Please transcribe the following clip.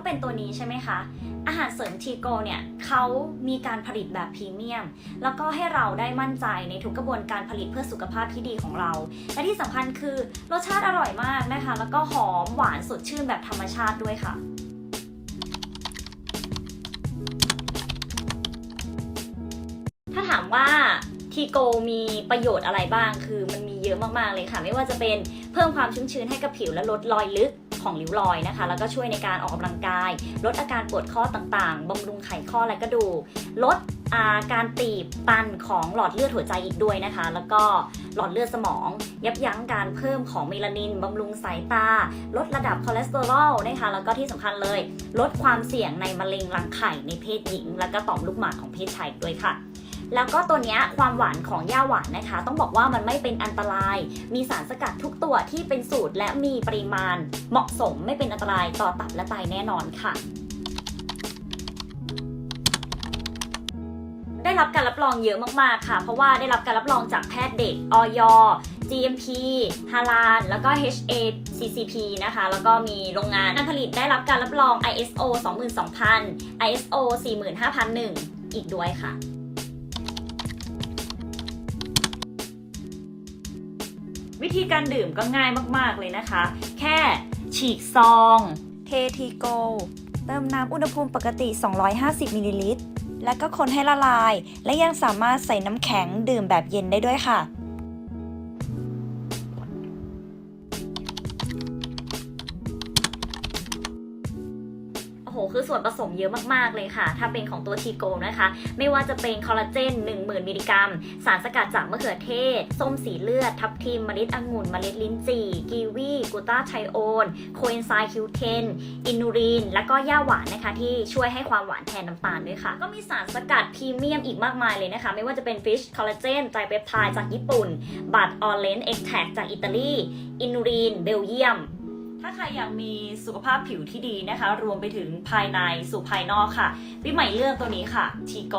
ต้องเป็นตัวนี้ใช่ไหมคะ อาหารเสริมทีโกเนี่ยเขามีการผลิตแบบพรีเมียม แล้วก็ให้เราได้มั่นใจในทุกกระบวนการผลิตเพื่อสุขภาพที่ดีของเรา และที่สำคัญคือรสชาติอร่อยมากนะคะ แล้วก็หอมหวานสดชื่นแบบธรรมชาติด้วยค่ะถ้าถามว่าทีโกมีประโยชน์อะไรบ้าง คือมันมีเยอะมากๆเลยค่ะ ไม่ว่าจะเป็นเพิ่มความชุ่มชื้นให้กับผิวและลดรอยลึก ของริ้วรอยนะคะ แล้วก็ช่วยในการออกกำลังกาย ลดอาการปวดข้อต่างๆบำรุงไขข้อและกระดูกลดอาการตีบตันของหลอดเลือดหัวใจอีกด้วยนะคะ แล้วก็หลอดเลือดสมอง ยับยั้งการเพิ่มของเมลานินบำรุงสายตา ลดระดับคอเลสเตอรอลนะคะ แล้วก็ที่สำคัญเลย ลดความเสี่ยงในมะเร็งรังไข่ในเพศหญิง และก็ต่อมลูกหมากของเพศชายด้วยค่ะ แล้วก็ตัวนี้ความหวานของย่าหวานนะคะ ต้องบอกว่ามันไม่เป็นอันตราย มีสารสกัดทุกตัวที่เป็นสูตรและมีปริมาณเหมาะสมไม่เป็นอันตรายต่อตับและไตแน่นอนค่ะได้รับการรับรองเยอะมาก ๆ ค่ะ เพราะว่าได้รับการรับรองจากแพทย์เด็กออย GMP ฮาลาลแล้วก็ HACCP นะคะ แล้วก็มีโรงงานการผลิตได้รับการรับรอง ISO 22000 ISO 45001 อีกด้วยค่ะ วิธีการดื่มก็ง่ายมากๆเลยนะคะ แค่ฉีกซอง เททีโก เติมน้ำอุณหภูมิปกติ 250มิลลิลิตร และก็คนให้ละลาย และยังสามารถใส่น้ำแข็งดื่มแบบเย็นได้ด้วยค่ะ โอ้โหคือส่วนผสมเยอะมากๆเลยค่ะ ถ้าเป็นของตัวทีโกนะคะ ไม่ว่าจะเป็นคอลลาเจน 10,000 มิลลิกรัม สารสกัดจากมะเขือเทศ ส้มสีเลือด ทับทิมเมล็ดองุ่น เมล็ดลิ้นจี่ กีวีกูตาไทโอนโคเอนไซม์คิวเทนอินูรีนแล้วก็ย่าหวานนะคะ ที่ช่วยให้ความหวานแทนน้ำตาลด้วยค่ะ ก็มีสารสกัดพรีเมียมอีกมากมายเลยนะคะ ไม่ว่าจะเป็นฟิชคอลลาเจนไตรเปปไทด์จากญี่ปุ่น บัตออเรนจ์เอ็กแทจากอิตาลี อินูรีนเบลเยียม ถ้าใครอยากมีสุขภาพผิวที่ดีนะคะ รวมไปถึงภายในสู่ภายนอกค่ะ พี่ใหม่เลือกตัวนี้ค่ะทีโก